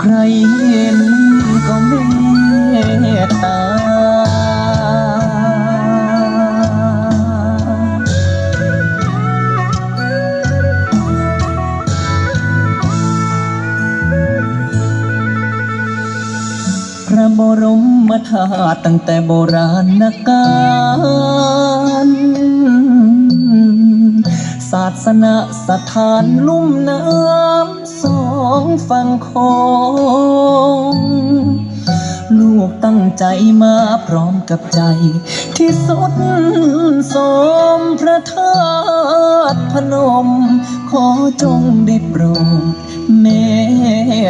ใครเห็นก็เมตตา พระบรมธาตุตั้งแต่โบราณกาลศาสนาสถานลุ่มน้ำ ฝั่งคง ลูกตั้งใจมาพร้อมกับใจ ที่สุดสมพระธาตุพนม ขอจงได้โปรดเม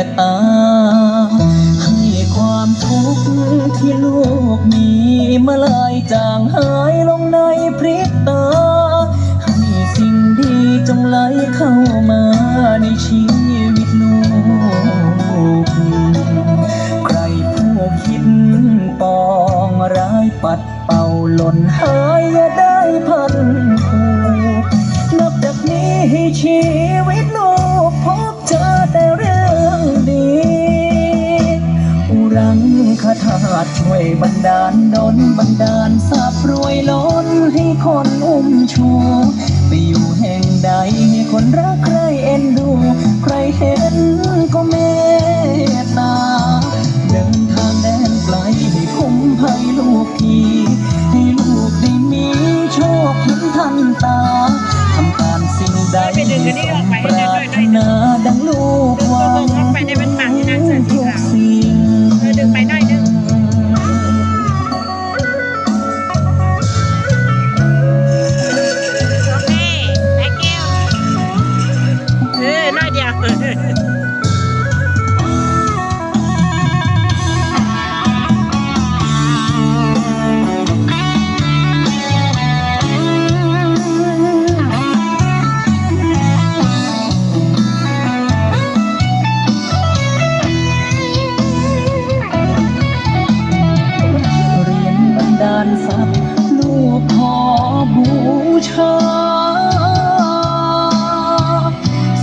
ตตา ให้ความทุกข์ที่ลูกมีมาลายจางหายลงในพริบตา ปัดเป่าหล่นหายอย่าได้พันผูนับจากนี้ให้ชีวิตลูกพบเจอแต่เรื่องดีอุรังคาถาช่วยบันดาลดนบันดาลทรัพย์รวยล้นให้คนอุ้มชู ไปอยู่แห่งใดให้คนรักใครเอ็น ดีให้ลูกได้มีโชคเห็นทันตาทำการสิ่งใดต้ออกไปรารถนาดังลูกหวังดึงตัววงออกไปได้เป็นปากที่นางเสือสีทุกขาวสิ่งเออดึงไปหน่อยนึงโอเค thank you เออหน่อยเดียวันทรัพย์ลูกขอบูชา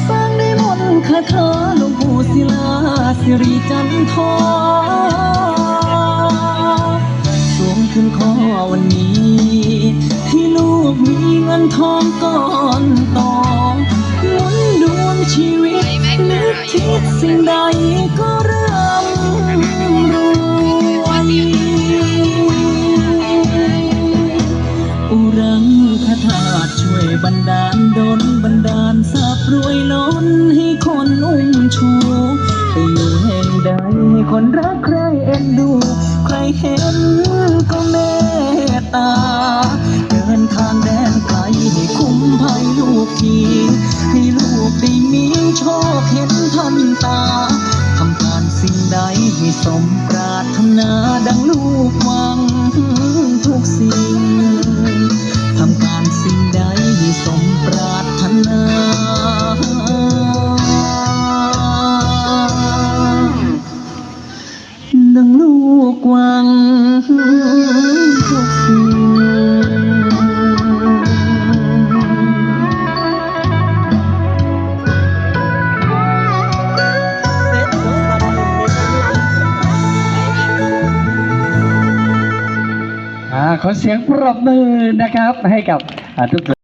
สร้างได้มนคาถาหลวงปู่ศิลาสิริจันทร์สูงขึ้นขอวันนี้ ที่ลูกมีเงินทองก้อนโตหมุนดวงชีวิตนึกคิดสิ่งใด นบันดาลทรัพย์รวยล้นให้คนอุ้มชูไปอยู่แห่งใดให้คนรักใครเอ็นดู ใครเห็นก็เมตตา เดินทางแดนไกลให้คุ้มภัยลูกทีให้ลูกได้มีโชคเห็นทันตาทำการสิ่งใดให้สมปรารถนาดังลูกวัง ดังลูกวังทุกสิ่งอ่าขอเสียงปรบมือนะครับให้กับอ่าทุก